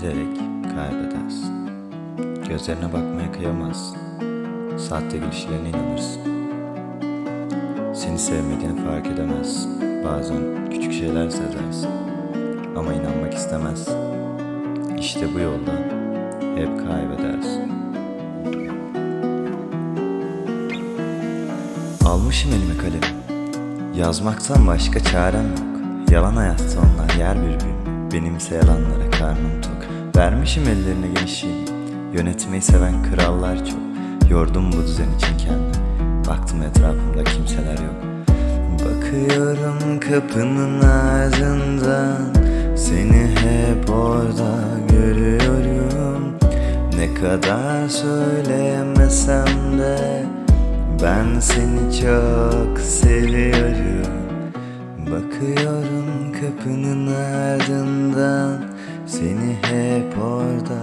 giderek kaybedersin. Gözlerine bakmaya kıyamazsın. Sahte gülüşlerine inanırsın. Seni sevmediğini fark edemezsin. Bazen küçük şeyler sezersin. Ama inanmak istemezsin. İşte bu yolda hep kaybedersin. Almışım elime kalemi. Yazmaktan başka çarem yok. Yalan hayatta onlar yer birbirini. Benimse yalanlara karnım tok. Vermişim ellerine genişliğimi. Yönetmeyi seven krallar çok. Yordum bu düzen için kendimi. Baktım etrafımda kimseler yok. Bakıyorum kapının ardından Seni hep orada görüyorum Ne kadar söyleyemesem de Ben seni çok seviyorum Bakıyorum kapının ardından Seni hep orada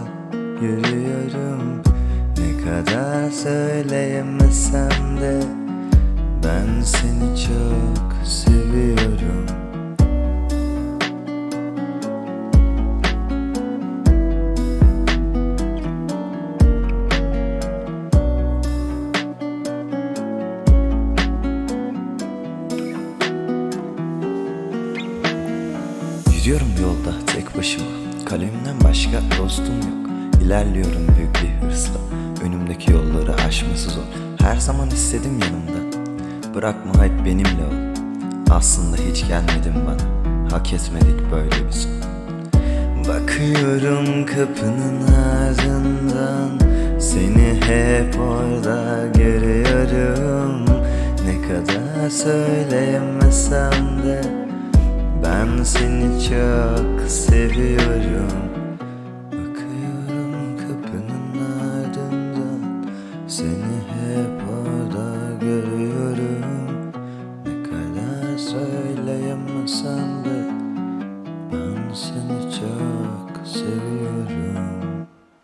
görüyorum. Ne kadar söyleyemesem de ben seni çok seviyorum Yürüyorum yolda tek başıma. Kalemimden başka dostum yok. İlerliyorum büyük bir hırsla. Önümdeki yolları aşması zor. Her zaman istedim yanımda. Bırakma hep benimle ol. Aslında hiç gelmedin bana. Hak etmedik böyle bir son. Bakıyorum kapının ardından. Seni hep orada görüyorum. Ne kadar söyleyemesem de ben seni çok seviyorum. Bakıyorum kapının ardından Seni hep orada görüyorum. Ne kadar söyleyemesem de Ben seni çok seviyorum.